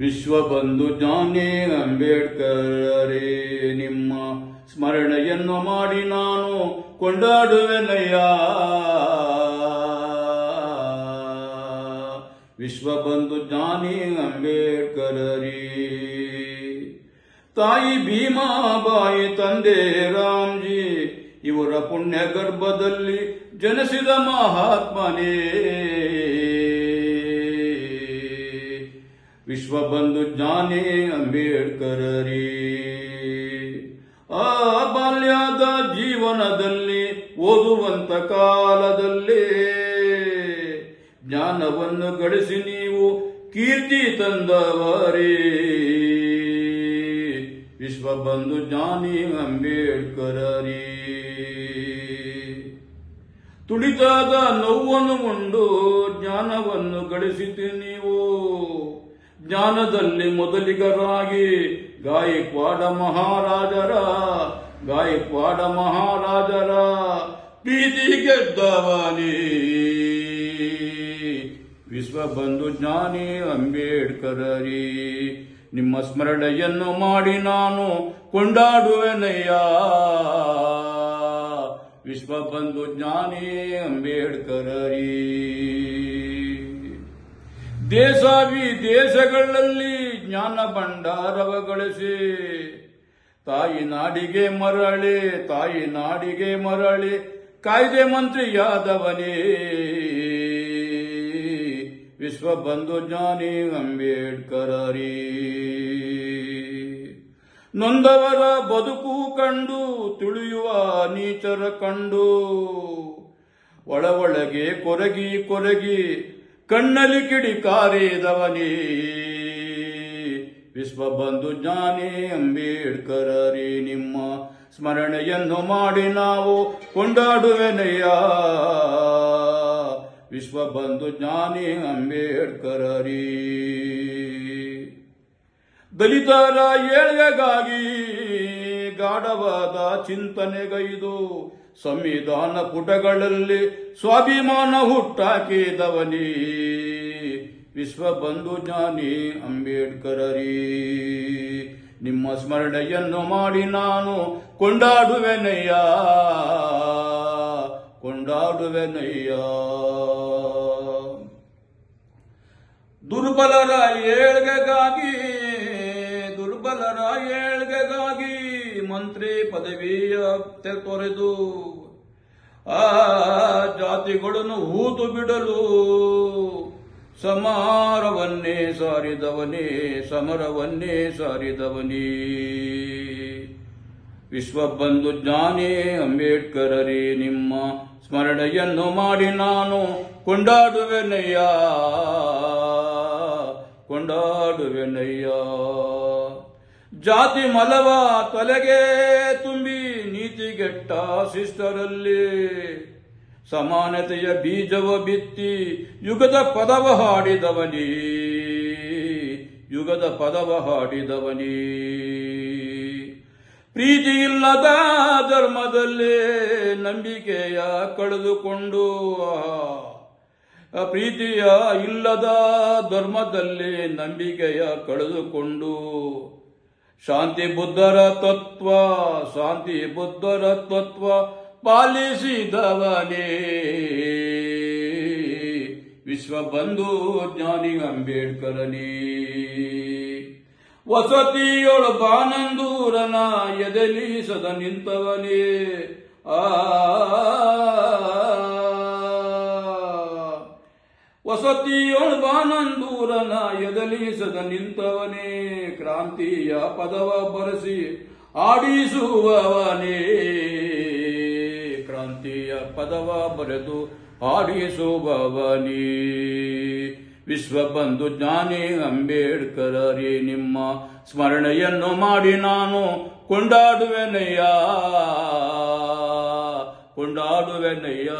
ವಿಶ್ವಬಂಧು ಜಾನಿ ಅಂಬೇಡ್ಕರೇ ನಿಮ್ಮ ಸ್ಮರಣೆಯನ್ನು ಮಾಡಿ ನಾನು ಕೊಂಡಾಡುವೆನಯ್ಯ. ವಿಶ್ವಬಂಧು ಜಾನಿ ಅಂಬೇಡ್ಕರರೇ ತಾಯಿ ಭೀಮಾಬಾಯಿ ತಂದೆ ರಾಮ್ಜಿ, ಇವರ ಪುಣ್ಯ ಗರ್ಭದಲ್ಲಿ ಜನಿಸಿದ ಮಹಾತ್ಮನೇ. ವಿಶ್ವಬಂಧು ಜ್ಞಾನಿ ಅಂಬೇಡ್ಕರರೇ. ಆ ಬಾಲ್ಯದ ಜೀವನದಲ್ಲಿ ಓದುವಂತ ಕಾಲದಲ್ಲಿ ಜ್ಞಾನವನ್ನು ಗಳಿಸಿ ನೀವು ಕೀರ್ತಿ ತಂದವರೇ. ವಿಶ್ವಬಂಧು ಜ್ಞಾನಿ ಅಂಬೇಡ್ಕರರೇ. ತುಳಿತಾದ ನೋವನ್ನು ಉಂಡು ಜ್ಞಾನವನ್ನು ಗಳಿಸಿತು ನೀವು. ಜ್ಞಾನದಲ್ಲಿ ಮೊದಲಿಗರಾಗಿ ಗಾಯಕ್ವಾಡ ಮಹಾರಾಜರ ಗಾಯಕ್ವಾಡ ಮಹಾರಾಜರ, ಪ್ರೀತಿ ವಿಶ್ವ ವಿಶ್ವಬಂಧು ಜ್ಞಾನಿ ಅಂಬೇಡ್ಕರರಿ, ನಿಮ್ಮ ಸ್ಮರಣೆಯನ್ನು ಮಾಡಿ ನಾನು ಕೊಂಡಾಡುವೆನಯ್ಯ. ವಿಶ್ವಬಂಧು ಜ್ಞಾನಿ ಅಂಬೇಡ್ಕರರೇ. ದೇಶ ದೇಶಗಳಲ್ಲಿ ಜ್ಞಾನ ಭಂಡಾರವ ಗಳಿಸಿ, ತಾಯಿ ನಾಡಿಗೆ ಮರಳಿ, ತಾಯಿ ನಾಡಿಗೆ ಮರಳಿ, ಕಾಯ್ದೆ ಮಂತ್ರಿಯಾದವನೇ. ವಿಶ್ವಬಂಧು ಜ್ಞಾನಿ ಅಂಬೇಡ್ಕರರಿ ನೊಂದವರ ಬದುಕು ಕಂಡು, ತುಳಿಯುವ ನೀಚರ ಕಂಡು ಒಳ ಒಳಗೆ ಕೊರಗಿ ಕೊರಗಿ ಕಣ್ಣಲ್ಲಿ ಕಿಡಿ ಕಾರಿದವನೇ. ವಿಶ್ವಬಂಧು ಜ್ಞಾನಿ ಅಂಬೇಡ್ಕರರೇ ನಿಮ್ಮ ಸ್ಮರಣೆಯನ್ನು ಮಾಡಿ ನಾವು ಕೊಂಡಾಡುವೆನಯ್ಯ. ವಿಶ್ವಬಂಧು ಜ್ಞಾನಿ ಅಂಬೇಡ್ಕರರೇ ದಲಿತರ ಏಳ್ಗೆಗಾಗಿ ಗಾಢವಾದ ಚಿಂತನೆಗೈದು ಸಂವಿಧಾನ ಪುಟಗಳಲ್ಲಿ ಸ್ವಾಭಿಮಾನ ಹುಟ್ಟಾಕಿದವನಿ. ವಿಶ್ವ ಬಂಧು ಜ್ಞಾನಿ ಅಂಬೇಡ್ಕರರೇ. ನಿಮ್ಮ ಸ್ಮರಣೆಯನ್ನು ಮಾಡಿ ನಾನು ಕೊಂಡಾಡುವೆನಯ್ಯ. ಕೊಂಡಾಡುವೆನಯ್ಯ. ದುರ್ಬಲರ ಏಳ್ಗೆಗಾಗಿ ದುರ್ಬಲರ ಏಳ್ಗೆಗಾಗಿ ಮಂತ್ರಿ ಪದವಿಯ ತೊರೆದು, ಆ ಜಾತಿಗಳನ್ನು ಹೂತು ಬಿಡಲು ಸಮಾರವನ್ನೇ ಸಾರಿದವನೇ, ಸಮರವನ್ನೇ ಸಾರಿದವನೇ. ವಿಶ್ವಬಂಧು ಜ್ಞಾನೇ ಅಂಬೇಡ್ಕರರೇ, ನಿಮ್ಮ ಸ್ಮರಣೆಯನ್ನು ಮಾಡಿ ನಾನು ಕೊಂಡಾಡುವೆನಯ್ಯ ಕೊಂಡಾಡುವೆನಯ್ಯ. ಜಾತಿ ಮಲವ ತಲೆಗೆ ತುಂಬಿ ನೀತಿಗೆಟ್ಟ ಶಿಷ್ಟರಲ್ಲಿ ಸಮಾನತೆಯ ಬೀಜವ ಬಿತ್ತಿ ಯುಗದ ಪದವ ಹಾಡಿದವನಿ, ಯುಗದ ಪದವ ಹಾಡಿದವನಿ. ಪ್ರೀತಿ ಇಲ್ಲದ ಧರ್ಮದಲ್ಲೇ ನಂಬಿಕೆಯ ಕಳೆದುಕೊಂಡು ಪ್ರೀತಿಯ ಇಲ್ಲದ ಧರ್ಮದಲ್ಲಿ ನಂಬಿಕೆಯ ಕಳೆದುಕೊಂಡು ಶಾಂತಿ ಬುದ್ಧರ ತತ್ವ, ಶಾಂತಿ ಬುದ್ಧರ ತತ್ವ ಪಾಲಿಸಿದವನೇ. ವಿಶ್ವಬಂಧು ಜ್ಞಾನಿ ಅಂಬೇಡ್ಕರನೇ. ವಸತಿಯೊಳು ಬಾನಂದೂರನ ಎದೆಲಿ ಸದ ನಿಂತವನೇ. ಆ ವಸತಿಯೊಳು ಬಾನಂದೂರನ ಎದಲೀಸದ ನಿಂತವನೇ ಕ್ರಾಂತಿಯ ಪದವ ಬರೆಸಿ ಆಡಿಸುವವನೇ. ಕ್ರಾಂತಿಯ ಪದವ ಬರೆದು ಆಡಿಸುವವನೇ. ವಿಶ್ವಬಂಧು ಜ್ಞಾನಿ ಅಂಬೇಡ್ಕರರೇ, ನಿಮ್ಮ ಸ್ಮರಣೆಯನ್ನು ಮಾಡಿ ನಾನು ಕೊಂಡಾಡುವೆನಯ್ಯ. ಕೊಂಡಾಡುವೆನಯ್ಯ.